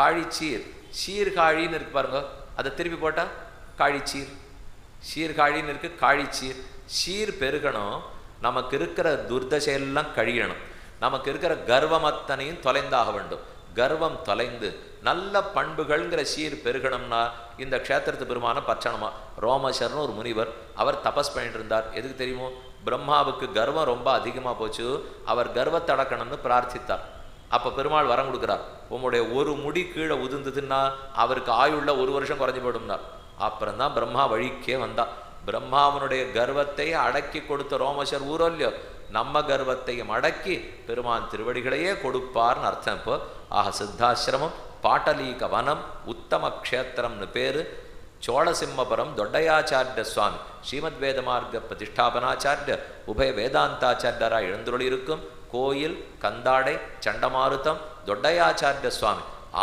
காழிச்சீர் சீர்காழின்னு இருக்கு பாருங்க. அதை திருப்பி போட்டால் காழிச்சீர் சீர்காழின்னு இருக்கு காழிச்சீர் சீர். பெருகணும். நமக்கு இருக்கிற துர்தசையெல்லாம் கழியணும். நமக்கு இருக்கிற கர்வம் அத்தனையும் தொலைந்தாக வேண்டும். கர்வம் தொலைந்து நல்ல பண்புகள்ங்கிற சீர் பெருகணும்னா இந்த க்ஷேத்திரத்து பெருமான பச்சனமா ரோமசர்னு ஒரு முனிவர் அவர் தபஸ் பண்ணிட்டு இருந்தார். எதுக்கு தெரியுமோ? பிரம்மாவுக்கு கர்வம் ரொம்ப அதிகமாக போச்சு. அவர் கர்வத்தை அடக்கணும்னு பிரார்த்தித்தார். அப்போ பெருமாள் வரம் கொடுக்குறார். உம்முடைய ஒரு முடி கீழே உதிர்ந்ததுன்னா அவருக்கு ஆயுள்ள ஒரு வருஷம் குறைஞ்சு போயிடும்னார் அப்புறம் தான் பிரம்மா வழிக்கே வந்தா. பிரம்மாவனுடைய கர்வத்தை அடக்கி கொடுத்த ரோமசர் ஊரோ இல்லையோ? நம்ம கர்வத்தையும் அடக்கி பெருமான் திருவடிகளையே கொடுப்பார்னு அர்த்தம் இப்போ. ஆக சித்தாசிரமம் பாட்டலீக வனம் உத்தம க்ஷேத்திரம்னு பேரு. சோழசிம்மபுரம் தொட்டையாச்சாரிய சுவாமி. ஸ்ரீமத் வேத மார்க்க பிரதிஷ்டாபனாச்சாரிய உபய வேதாந்தாச்சாரியராக எழுந்துருளி இருக்கும் கோயில் கந்தாடை சண்டமாருத்தம் தொட்டையாச்சாரிய சுவாமி.